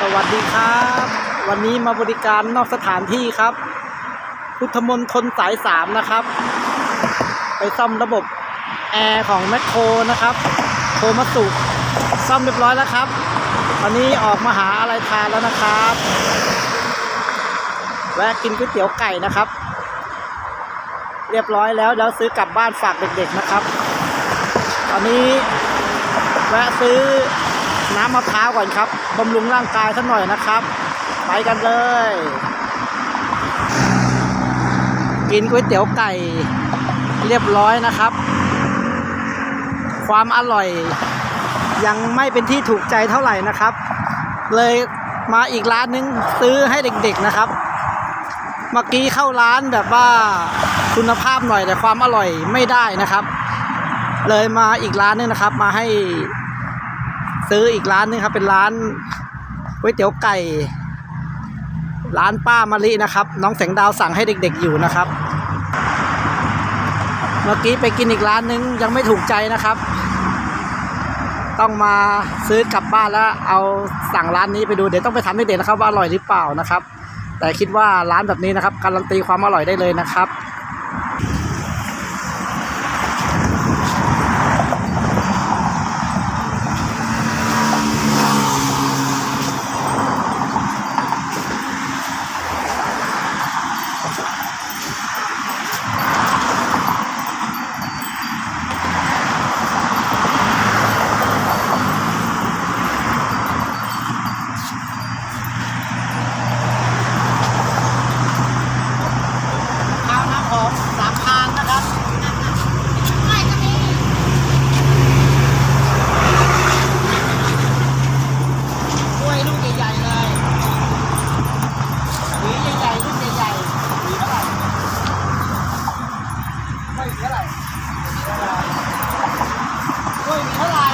สวัสดีครับ วันนี้มาบริการนอกสถานที่ครับ พุทธมนทนสายสามนะครับ ไปซ่อมระบบแอร์ของแมคโครนะครับโคมาสุซ่อมเรียบร้อยแล้วครับวันนี้ออกมาหาอะไรทานแล้วนะครับแวะกินก๋วยเตี๋ยวไก่นะครับ เรียบร้อยแล้วแล้วซื้อกลับบ้านฝากเด็กๆนะครับ ตอนนี้แวะซื้อ น้ำมะพร้าวก่อนครับบำรุงร่างกายสักหน่อยนะครับ ไปกันเลย กินก๋วยเตี๋ยวไก่เรียบร้อยนะครับ ความอร่อยยังไม่เป็นที่ถูกใจเท่าไหร่นะครับ เลยมาอีกร้านนึงซื้อให้เด็กๆนะครับ เมื่อกี้เข้าร้านแบบว่าคุณภาพหน่อยแต่ความอร่อยไม่ได้นะครับ เลยมาอีกร้านนึงนะครับ มาให้ ซื้ออีกร้านนึงครับ เป็นร้านก๋วยเตี๋ยวไก่ ร้านป้ามะลินะครับ น้องแสงดาวสั่งให้เด็ก ๆ อยู่นะครับ เมื่อกี้ไปกินอีกร้านนึงยังไม่ถูกใจนะครับ ต้องมาซื้อกลับบ้านแล้วเอาสั่งร้านนี้ไปดูเดี๋ยวต้องไปถามเด็กๆนะครับว่าอร่อยหรือเปล่านะครับ แต่คิดว่าร้านแบบนี้นะครับ การันตีความอร่อยได้เลยนะครับ ข้าวน้ำหอมสามพานนะครับ กล้วยลูกใหญ่ๆเลยหวีใหญ่ๆลูกใหญ่ๆหวีเท่าไหร่กล้วยหวีเท่าไหร่กล้วยหวี เท่าไหร่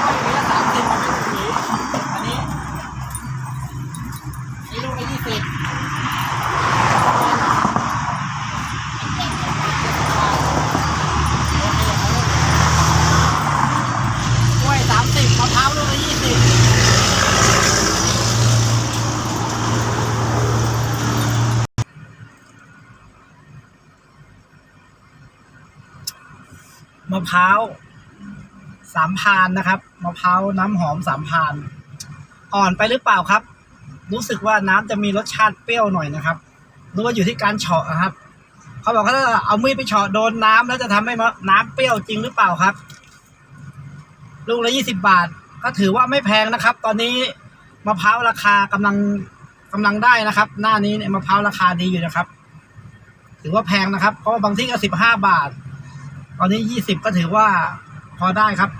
กล้วยหวีละสามสิบมันเป็นหวีอันนี้นี่ลูกละยี่สิบกล้วยสามสิบมะพร้าวลูกละยี่สิบ มะพร้าวสามพานนะครับมะพร้าวน้ำหอมสามพาน อ่อนไปหรือเปล่าครับ รู้สึกว่าน้ำจะมีรสชาติเปรี้ยวหน่อยนะครับรู้ว่าอยู่ที่การเฉาะครับ เขาบอกว่าถ้าเอามีดไปเฉาะโดนน้ำแล้วจะทำให้น้ำเปรี้ยวจริงหรือเปล่าครับ ลูกละยี่สิบบาท ก็ถือว่าไม่แพงนะครับ ตอนนี้มะพร้าวราคากำลังกำลังได้นะครับ หน้านี้เนี่ยมะพร้าวราคาดีอยู่นะครับ ถือว่าแพงนะครับ เพราะบางที่ก็สิบห้าบาท ตอนนี้ยี่สิบก็ถือว่าพอได้ครับ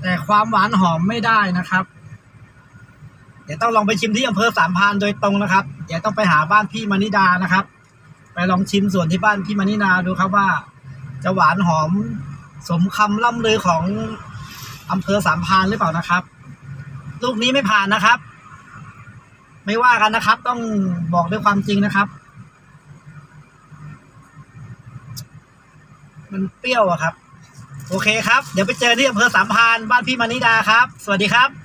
แต่ความหวานหอมไม่ได้นะครับ เดี๋ยวต้องลองไปชิมที่อำเภอสามพานโดยตรงนะครับ เดี๋ยวต้องไปหาบ้านพี่มานิดานะครับ ไปลองชิมส่วนที่บ้านพี่มานิดาดูครับว่า จะหวานหอมสมคำล่ำลือของอำเภอสามพานหรือเปล่านะครับ ลูกนี้ไม่ผ่านนะครับ ไม่ว่ากันนะครับ ต้องบอกด้วยความจริงนะครับ มันเปรี้ยวอะครับ โอเคครับ เดี๋ยวไปเจอที่อำเภอสามพานบ้านพี่มานิดาครับ สวัสดีครับ